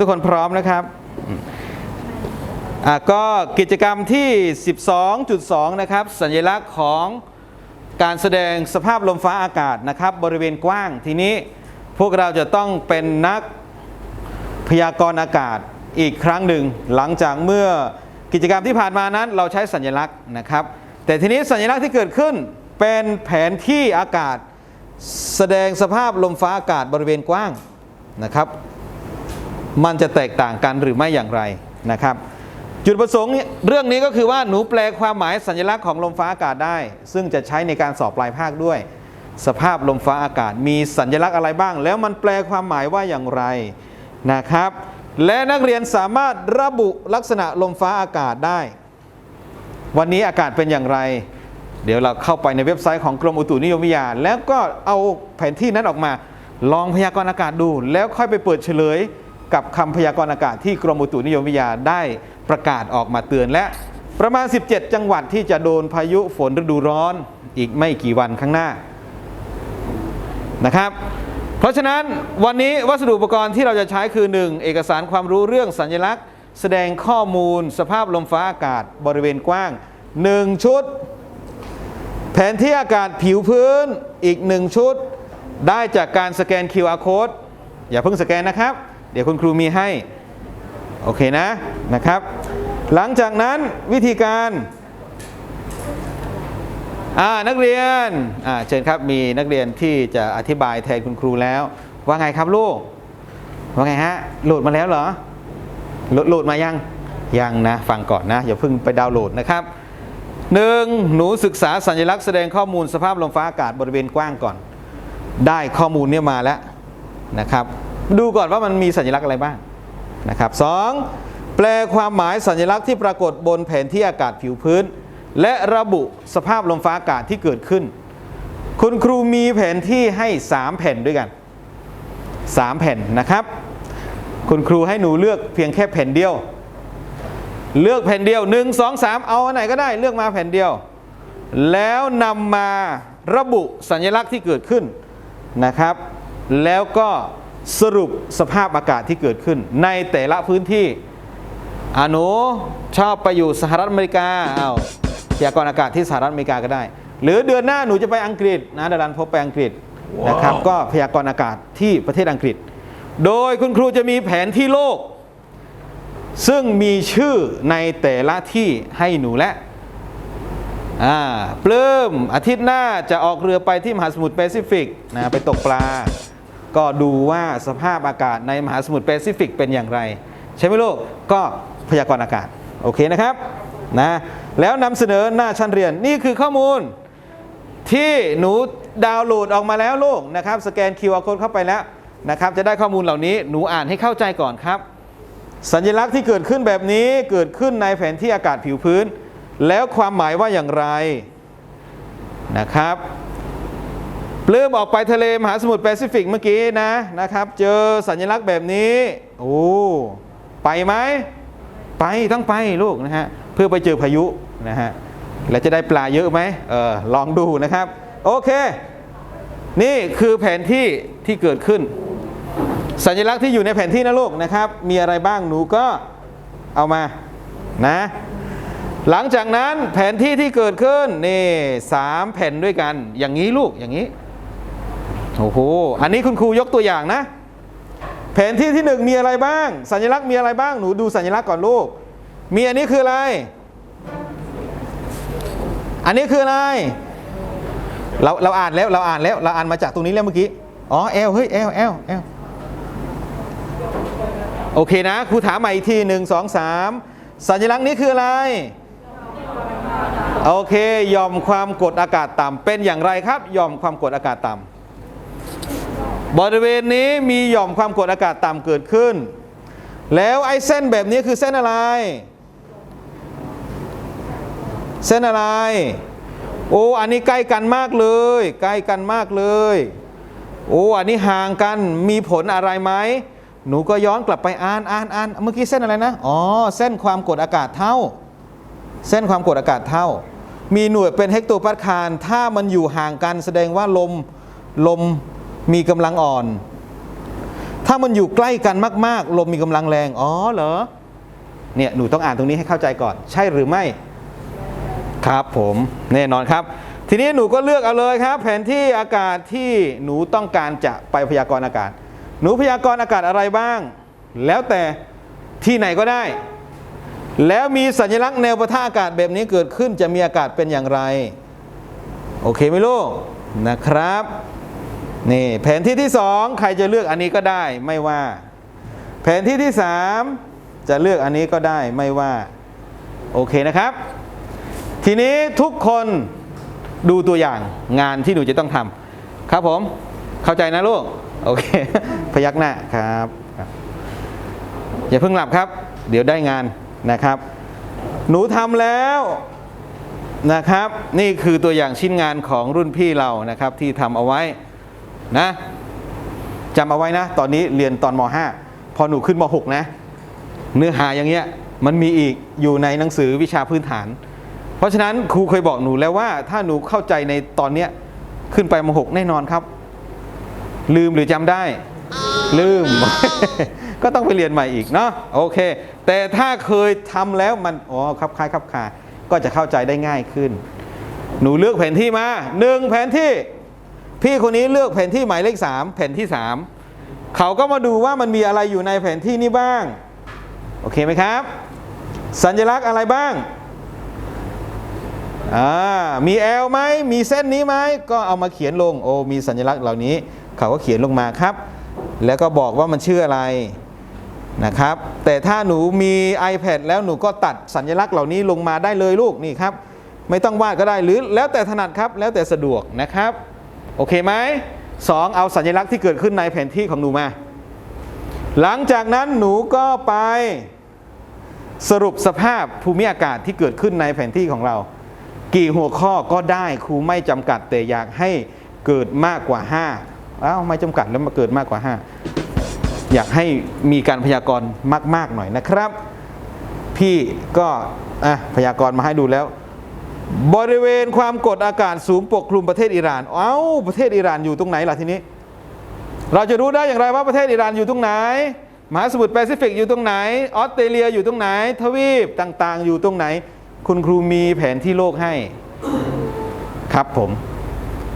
ทุกคนพร้อมนะครับก็กิจกรรมที่ 12.2 นะครับ สัญลักษณ์ของการแสดงสภาพลมฟ้าอากาศนะครับ บริเวณกว้างทีนี้พวกเราจะต้องเป็นนักพยากรณ์อากาศอีกครั้งหนึ่ง หลังจากเมื่อกิจกรรมที่ผ่านมานั้นเราใช้สัญลักษณ์นะครับ แต่ทีนี้สัญลักษณ์ที่เกิดขึ้นเป็นแผนที่อากาศ แสดงสภาพลมฟ้าอากาศบริเวณกว้างนะครับ มันจะแตกต่างกันหรือไม่อย่างไรนะครับ จุดประสงค์เรื่องนี้ก็คือว่าหนูแปลความหมายสัญลักษณ์ของลมฟ้าอากาศได้ ซึ่งจะใช้ในการสอบปลายภาคด้วย สภาพลมฟ้าอากาศ มีสัญลักษณ์อะไรบ้าง แล้วมันแปลความหมายว่าอย่างไรนะครับ และนักเรียนสามารถระบุลักษณะลมฟ้าอากาศได้ วันนี้อากาศเป็นอย่างไร เดี๋ยวเราเข้าไปในเว็บไซต์ของกรมอุตุนิยมวิทยา แล้วก็เอาแผนที่นั้นออกมา ลองพยากรณ์อากาศดู แล้วค่อยไปเปิดเฉลย กับคำพยากรณ์อากาศที่กรมอุตุนิยมวิทยาได้ประกาศออกมาเตือนและประมาณ 17 จังหวัดที่จะโดนพายุฝนฤดูร้อนอีกไม่กี่วันข้างหน้านะครับ เพราะฉะนั้นวันนี้วัสดุอุปกรณ์ที่เราจะใช้คือ 1. เอกสารความรู้เรื่องสัญลักษณ์ แสดงข้อมูล สภาพลมฟ้าอากาศบริเวณกว้าง 1 ชุด แผนที่อากาศผิวพื้นอีก 1 ชุด ได้จากการสแกน QR code อย่าเพิ่งสแกนนะครับ เดี๋ยวคุณครูมีให้ โอเคนะนะครับ หลังจากนั้นวิธีการอ่านักเรียนอ่าเชิญครับมีนักเรียนที่จะอธิบายแทนคุณครูแล้ว ว่าไงครับลูก ว่าไงฮะโหลดมาแล้วเหรอโหลดโหลดมายังยังนะฟังก่อนนะอย่าเพิ่งไปดาวน์โหลดนะครับหนึ่งหนูศึกษาสัญลักษณ์แสดงข้อมูลสภาพลมฟ้าอากาศบริเวณกว้างก่อน ได้ข้อมูลเนี่ยมาแล้วนะครับ ดูก่อนว่ามันมีสัญลักษณ์อะไรบ้างนะครับสองแปลความหมายสัญลักษณ์ที่ปรากฏบนแผนที่อากาศผิวพื้น และระบุสภาพลมฟ้าอากาศที่เกิดขึ้น คุณครูมีแผนที่ให้ 3 แผ่นด้วยกัน 3 แผ่นนะครับ คุณครูให้หนูเลือกเพียงแค่แผ่นเดียว เลือกแผ่นเดียว 1 2 3 เอาอันไหนก็ได้เลือกมาแผ่นเดียว แล้วนำมาระบุสัญลักษณ์ที่เกิดขึ้นนะครับ แล้วก็ สรุปสภาพอากาศที่เกิดขึ้น ในแต่ละพื้นที่อาหนูชอบไปอยู่สหรัฐอเมริกาเอาวพยากรณ์อากาศที่สหรัฐอเมริกาก็ได้ หรือเดือนหน้าหนูจะไปอังกฤษนะดารันพบไปอังกฤษนะครับ ก็พยากรณ์อากาศที่ประเทศอังกฤษ โดยคุณครูจะมีแผนที่โลก ซึ่งมีชื่อในแต่ละที่ให้หนูและอ่าปลื้มอาทิตย์หน้าจะออกเรือไปที่มหาสมุทรแปซิฟิกนะไปตกปลา ก็ดูว่าสภาพอากาศในมหาสมุทรแปซิฟิกเป็นอย่างไร ใช่ไหมลูกก็พยากรณ์อากาศ โอเคนะครับนะแล้วนำเสนอหน้าชั้นเรียนนี่คือข้อมูลที่หนูดาวน์โหลดออกมาแล้วลูกนะครับสแกน QR code เข้าไปแล้วนะครับจะได้ข้อมูลเหล่านี้หนูอ่านให้เข้าใจก่อนครับ สัญลักษณ์ที่เกิดขึ้นแบบนี้เกิดขึ้นในแผนที่อากาศผิวพื้น แล้วความหมายว่าอย่างไรนะครับ ลื้มออกไปทะเลมหาสมุทรแปซิฟิกเมื่อกี้นะนะครับ เจอสัญลักษณ์แบบนี้โอ้ไปไหมไปต้องไปลูกนะฮะเพื่อไปเจอพายุนะฮะแล้วจะได้ปลาเยอะไหมเออลองดูนะครับ โอเค นี่คือแผนที่ที่เกิดขึ้น สัญลักษณ์ที่อยู่ในแผนที่นะลูกนะครับ มีอะไรบ้างหนูก็เอามานะหลังจากนั้นแผนที่ที่เกิดขึ้นนี่สามแผ่นด้วยกัน อย่างนี้ลูกอย่างนี้ โอ้โห อันนี้คุณครูยกตัวอย่างนะ แผนที่ที่หนึ่งมีอะไรบ้าง สัญลักษณ์มีอะไรบ้าง หนูดูสัญลักษณ์ก่อนลูก มีอันนี้คืออะไร อันนี้คืออะไร เราเราอ่านแล้วเราอ่านแล้วเราอ่านมาจากตรงนี้แล้วเมื่อกี้ อ๋อเอลเฮ้ยเอลเอลเอลโอเคนะ ครูถามใหม่อีกทีหนึ่งสองสามสัญลักษณ์นี้คืออะไร โอเค ยอมความกดอากาศต่ำเป็นอย่างไรครับ ยอมความกดอากาศต่ำ บริเวณนี้มีหย่อมความกดอากาศต่ำเกิดขึ้น แล้วไอ้เส้นแบบนี้คือเส้นอะไร เส้นอะไร โอ้อันนี้ใกล้กันมากเลย ใกล้กันมากเลย โอ้อันนี้ห่างกันมีผลอะไรไหมหนูก็ย้อนกลับไปอ่านอ่านอ่านเมื่อกี้เส้นอะไรนะ อ๋อ เส้นความกดอากาศเท่า เส้นความกดอากาศเท่า มีหน่วยเป็นเฮกโตปาสคาล ถ้ามันอยู่ห่างกันแสดงว่าลมลม มีกำลังอ่อน ถ้ามันอยู่ใกล้กันมาก ๆ ลมมีกำลังแรง อ๋อเหรอ เนี่ยหนูต้องอ่านตรงนี้ให้เข้าใจก่อน ใช่หรือไม่ ครับผมแน่นอนครับ ทีนี้หนูก็เลือกเอาเลยครับ แผนที่อากาศที่หนูต้องการจะไปพยากรณ์อากาศ หนูพยากรณ์อากาศอะไรบ้าง แล้วแต่ที่ไหนก็ได้ แล้วมีสัญลักษณ์แนวปะทะอากาศแบบนี้เกิดขึ้นจะมีอากาศเป็นอย่างไร โอเคไหมลูกนะครับ นี่แผนที่ที่สองใครจะเลือกอันนี้ก็ได้ไม่ว่า แผนที่ที่สามจะเลือกอันนี้ก็ได้ไม่ว่า โอเคนะครับ ทีนี้ทุกคนดูตัวอย่างงานที่หนูจะต้องทำครับผมเข้าใจนะลูก โอเค พยักหน้าครับ อย่าเพิ่งหลับครับ เดี๋ยวได้งานนะครับ หนูทำแล้วนะครับ นี่คือตัวอย่างชิ้นงานของรุ่นพี่เรานะครับที่ทำเอาไว้ นะจำเอาไว้นะ ตอนนี้เรียนตอนม .5 พอหนูขึ้นม .6 นะ เนื้อหาอย่างเงี้ยมันมีอีกอยู่ในหนังสือวิชาพื้นฐาน เพราะฉะนั้นครูเคยบอกหนูแล้วว่า ถ้าหนูเข้าใจในตอนเนี้ยขึ้นไปม .6 แน่นอนครับ ลืมหรือจำได้ ลืม ก็ต้องไปเรียนใหม่อีกเนาะโอเค แต่ถ้าเคยทำแล้วมันอ๋อครับคล้ายครับคาก็จะเข้าใจได้ง่ายขึ้น หนูเลือกแผนที่มาหนึ่งแผนที่ พี่คนนี้เลือกแผนที่หมายเลขสามแผนที่สามเขาก็มาดูว่ามันมีอะไรอยู่ในแผนที่นี้บ้าง โอเคไหมครับ สัญลักษณ์อะไรบ้างอ่ามีแอลไหมมีเส้นนี้ไหมก็เอามาเขียนลงโอ้มีสัญลักษณ์เหล่านี้ เขาก็เขียนลงมาครับ แล้วก็บอกว่ามันชื่ออะไรนะครับ แต่ถ้าหนูมี iPad แล้วหนูก็ตัดสัญลักษณ์เหล่านี้ลงมาได้เลยลูกนี่ครับ ไม่ต้องวาดก็ได้หรือแล้วแต่ถนัดครับแล้วแต่สะดวกนะครับ โอเคไหมสองเอาสัญลักษณ์ที่เกิดขึ้นในแผนที่ของหนูมา หลังจากนั้นหนูก็ไปสรุปสภาพภูมิอากาศที่เกิดขึ้นในแผนที่ของเรา กี่หัวข้อก็ได้ครูไม่จำกัดแต่อยากให้เกิดมากกว่า5อ้าวไม่จำกัดแล้วมาเกิดมากกว่า 5 อยากให้มีการพยากรณ์มาก ๆ หน่อยนะครับ พี่ก็อะพยากรณ์มาให้ดูแล้ว บริเวณความกดอากาศสูงปกคลุมประเทศอิหร่าน เอ้า ประเทศอิหร่านอยู่ตรงไหนล่ะทีนี้ เราจะรู้ได้อย่างไรว่าประเทศอิหร่านอยู่ตรงไหน มหาสมุทรแปซิฟิกอยู่ตรงไหน ออสเตรเลียอยู่ตรงไหน ทวีปต่างๆ อยู่ตรงไหน คุณครูมีแผนที่โลกให้ ครับผม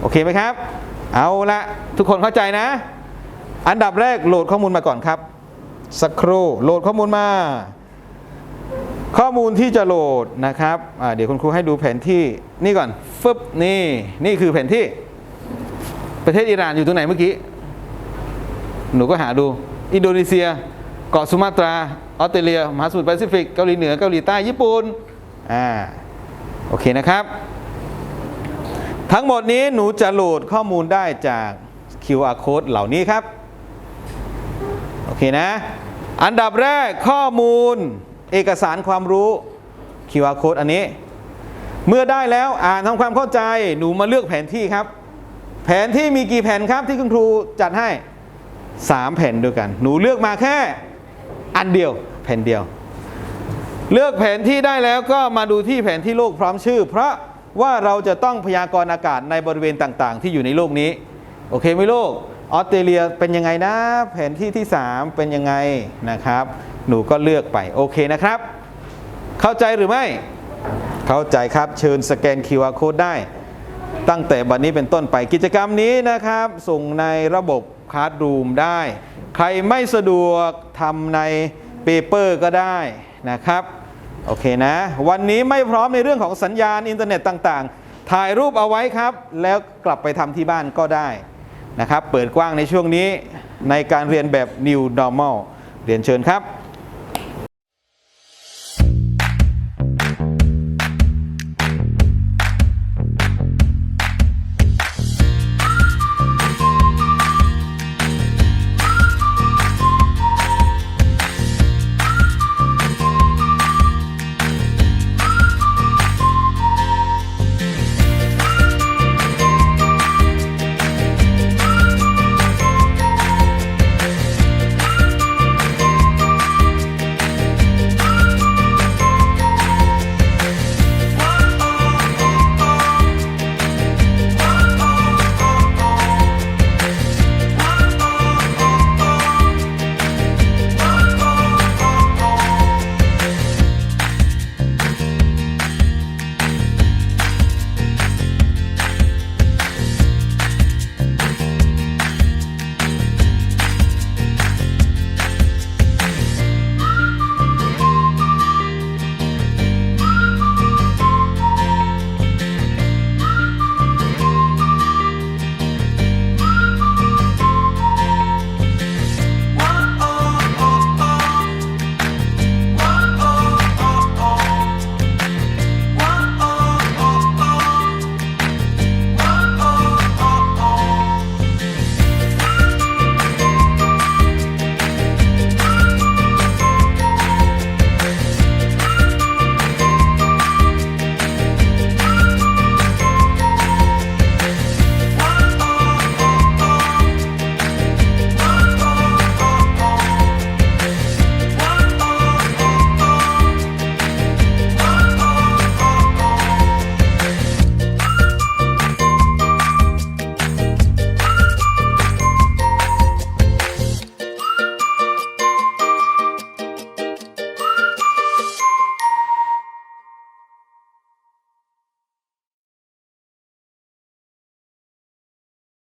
โอเคไหมครับ เอาละทุกคนเข้าใจนะ อันดับแรกโหลดข้อมูลมาก่อนครับ สักครู่โหลดข้อมูลมา ข้อมูลที่จะโหลดนะครับเดี๋ยวคุณครูให้ดูแผนที่นี่ก่อนฟึบนี่นี่คือแผนที่ ประเทศอิหร่านอยู่ตรงไหนเมื่อกี้ หนูก็หาดู อินโดนีเซีย เกาะสุมาตรา ออสเตรเลีย มหาสมุทรแปซิฟิก เกาหลีเหนือ เกาหลีใต้ ญี่ปุ่น อ่า โอเคนะครับ ทั้งหมดนี้หนูจะโหลดข้อมูลได้จาก QR code เหล่านี้ครับ โอเคนะ อันดับแรกข้อมูล เอกสารความรู้ QR code อันนี้ เมื่อได้แล้วอ่านทำความเข้าใจหนูมาเลือกแผนที่ครับ แผนที่มีกี่แผ่นครับที่คุณครูจัดให้ 3 แผ่นด้วยกัน หนูเลือกมาแค่อันเดียวแผ่นเดียว เลือกแผนที่ได้แล้วก็มาดูที่แผนที่โลกพร้อมชื่อ เพราะว่าเราจะต้องพยากรณ์อากาศในบริเวณต่างๆ ที่อยู่ในโลกนี้ โอเคไหมโลกออสเตรเลียเป็นยังไงนะ แผนที่ที่ 3 เป็นยังไงนะครับ หนูก็เลือกไปโอเคนะครับ เข้าใจหรือไม่ เข้าใจครับเชิญสแกน QR code ได้ ตั้งแต่บัดนนี้เป็นต้นไปกิจกรรมนี้นะครับ ส่งในระบบคลาสรูมได้ ใครไม่สะดวกทำในเปเปอร์ก็ได้นะครับโอเคนะ วันนี้ไม่พร้อมในเรื่องของสัญญาณอินเทอร์เน็ตต่างๆ ถ่ายรูปเอาไว้ครับ แล้วกลับไปทำที่บ้านก็ได้นะครับ เปิดกว้างในช่วงนี้ในการเรียนแบบ New Normal เรียนเชิญครับ